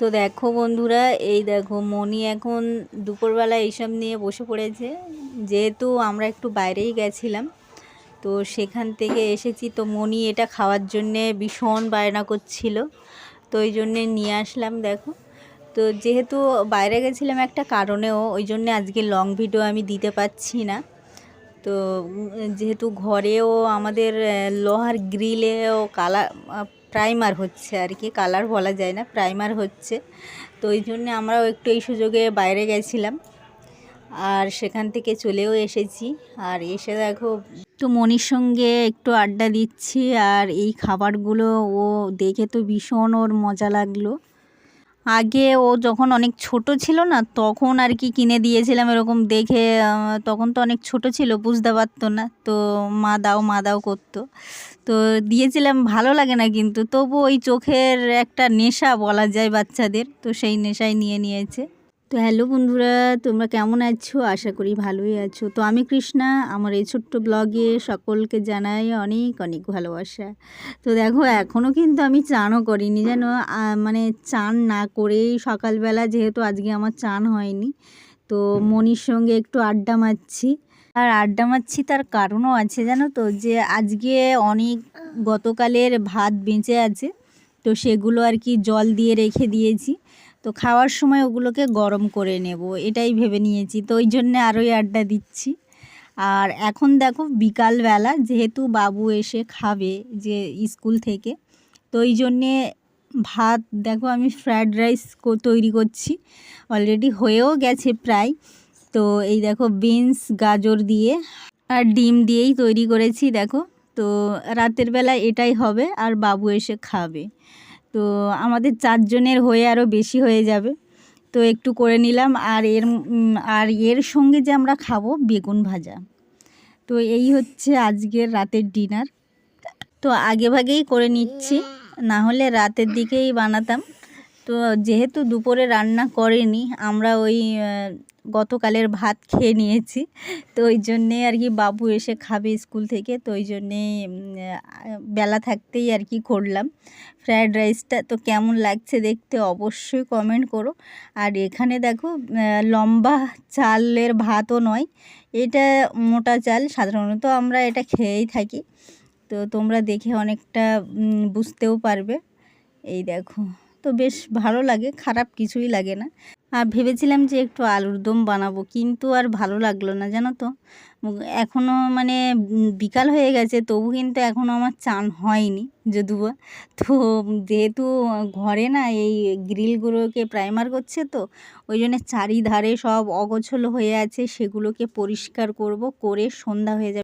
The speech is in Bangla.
তো দেখো বন্ধুরা, এই দেখো মনি এখন দুপুরবেলা এইসব নিয়ে বসে পড়েছে। যেহেতু আমরা একটু বাইরেই গেছিলাম, তো সেখান থেকে এসেছি। তো মনি এটা খাওয়ার জন্যে ভীষণ বায়না করছিল, তো ওই জন্যে নিয়ে আসলাম, দেখো। তো যেহেতু বাইরে গেছিলাম একটা কারণেও, ওই জন্যে আজকে লং ভিডিও আমি দিতে পারছি না। তো যেহেতু ঘরেও আমাদের লোহার গ্রিলেও কালার প্রাইমার হচ্ছে আর কি, কালার বলা যায় না, প্রাইমার হচ্ছে। তো ওই জন্যে আমরাও একটু এই সুযোগে বাইরে গেছিলাম। আর সেখান থেকে চলেও এসেছি। আর এসে দেখো, একটু মনির সঙ্গে একটু আড্ডা দিচ্ছি। আর এই খাবারগুলো ও দেখে তো ভীষণ ওর মজা লাগল। আগে ও যখন অনেক ছোট ছিল না, তখন আর কি কিনে দিয়েছিলাম এরকম দেখে তখন তো অনেক ছোট ছিল, বুঝতে পারতো না। তো মা দাও মা দাও করতো। তো দিয়েছিলাম, ভালো লাগে না কিন্তু। তবু ওই চোখের একটা নেশা বলা যায় বাচ্চাদের, তো সেই নেশাই নিয়ে নিয়েছে। তো হ্যালো বন্ধুরা, তোমরা কেমন আছো? আশা করি ভালোই আছো। তো আমি কৃষ্ণা, আমার এই ছোট্ট ব্লগে সকলকে জানাই অনেক অনেক ভালোবাসা। তো দেখো এখনও কিন্তু আমি চানও করিনি যেন মানে চান না করেই সকালবেলা যেহেতু আজকে আমার চান হয়নি, তো মনির সঙ্গে একটু আড্ডা মারছি। আর আড্ডা মারছি তার কারণও আছে জানো তো, যে আজকে অনেক গতকালের ভাত বেঁচে আছে, তো সেগুলো আর কি জল দিয়ে রেখে দিয়েছি। তো খাওয়ার সময় ওগুলোকে গরম করে নেব, এটাই ভেবে নিয়েছি। তো ওই জন্যে আরোই আড্ডা দিচ্ছি। আর এখন দেখো বিকালবেলা যেহেতু বাবু এসে খাবে যে স্কুল থেকে, তো ওই জন্যে ভাত দেখো আমি ফ্রায়েড রাইস তৈরি করছি। অলরেডি হয়েও গেছে প্রায়। তো এই দেখো বিনস, গাজর দিয়ে আর ডিম দিয়েই তৈরি করেছি দেখো। তো রাতের বেলা এটাই হবে আর বাবু এসে খাবে। তো আমাদের চারজনের হয়ে আরও বেশি হয়ে যাবে। তো একটু করে নিলাম আর এর আর এর সঙ্গে যে আমরা খাব বেগুন ভাজা। তো এই হচ্ছে আজকের রাতের ডিনার। তো আগে ভাগেই করে নিচ্ছি, না হলে রাতের দিকেই বানাতাম। তো যেহেতু দুপুরে রান্না করেনি, আমরা ওই গতকালের ভাত খেয়ে নিয়েছি। তো ওই জন্যে আর কি বাবু এসে খাবে স্কুল থেকে, তো ওই জন্যে বেলা থাকতেই আর কি করলাম। ফ্রায়েড রাইসটা তো কেমন লাগছে দেখতে অবশ্যই কমেন্ট করো। আর এখানে দেখো লম্বা চালের ভাতও নয়, এটা মোটা চাল, সাধারণত আমরা এটা খেয়েই থাকি। তো তোমরা দেখে অনেকটা বুঝতেও পারবে। এই দেখো। তো বেশ ভালো লাগে, খারাপ কিছুই লাগে না। আর ভেবেছিলাম যে একটু আলুর দম বানাবো, কিন্তু আর ভালো লাগল না, জানো তো? এখনও মানে বিকাল হয়ে গেছে, তবু কিন্তু এখনও আমার চান হয়নি যদিও। তো যেহেতু ঘরে না এই গ্রিলগুলোকে প্রাইমার করছে তো, ওই জন্য চারিধারে সব অগোছল হয়ে আছে, সেগুলোকে পরিষ্কার করব, করে সন্ধ্যা হয়ে যাবে।